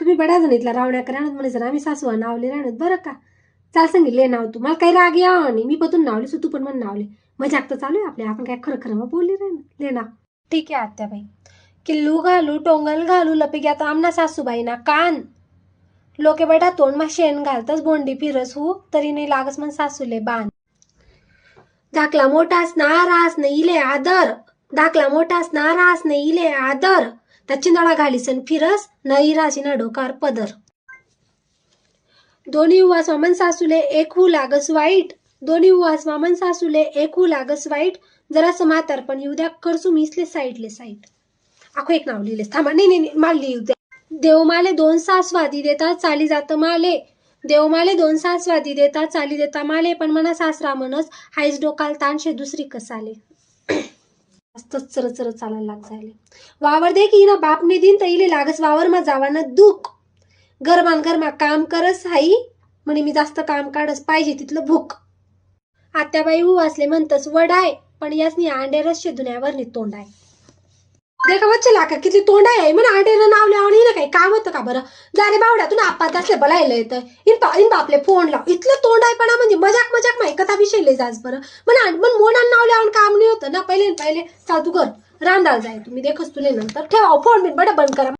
तुम्ही बड्या जणीतला रावण्याक राहणार म्हणायचं जरा आम्ही सासू नावले राहणत बरं का? चाल सांगितले नाव तू. मला काही राग या आणि मी पण नावले सो तू पण मला नावले. मजाक तर चालू आहे आपल्या आपण काय खरं खरं मग बोलले रे ले ना ठीक आहे आत्याबाई. किल्लू घालू टोंगल घालू लपिक आता आमना सासूबाई ना कान. लोके बेटा तोंड मग शेण घालतच बोंडी फिरस हो तरी नाही लागस मन सासूले बाण. धाकला मोठास ना रास नाही इले आदर. धाकला मोठास ना रास नाही इले आदर. त्या चिंदळा घालीसन फिरस नई राशीना डोकार पदर. दोन्ही उवास वामन सासूले एक हू लागस वाईट. दोन्ही उवास वामन सासूले एक हू लागस वाईट. जरासं म्हातार पण येऊ द्या करसू मिसले साईडले साईड आखो एक नाव लिहिलेस. थांबा नाही नाही नाही, लिहू द्या. देवमाले दोन सासवादी देतात चाली जात माले. देवमाले दोन सासवादी देता चाली देता माले. पण मना सासरा म्हणस हायस डोकाल तानशे दुसरी कसाले. मस्तच चर चर चालायला लाग जायले वावर दे की ना बापने दिन तैले लागस वावर मा जावानं दुःख. गरमान गरमा काम करस हाई म्हणे मी जास्त काम काढस पाहिजे तिथलं भूक. आत्याबाई वाचले म्हणतस वडाय पण यासनी अंडे रश्य दुन्यावर नि तोंड आहे. देखा वच्चे लाका किती तोंड आहे म्हणा आंडेर नाव लावणी ना काही काम होतं का बरं? जाणे बावड्यातून आपात असले बलायला येतं इन पा इन बापले फोन लाव. इथलं तोंड आहे पण म्हणजे मजाक मजाक माहिती कथा विषय लय जास बरं. म्हणा पण मोनान नाव लावून काम तर ना पहिले पहिले चाल कर. रांदाल जाय तुम्ही देखस तुले नंतर ठेवा. फोन बिन बडा बंद करा.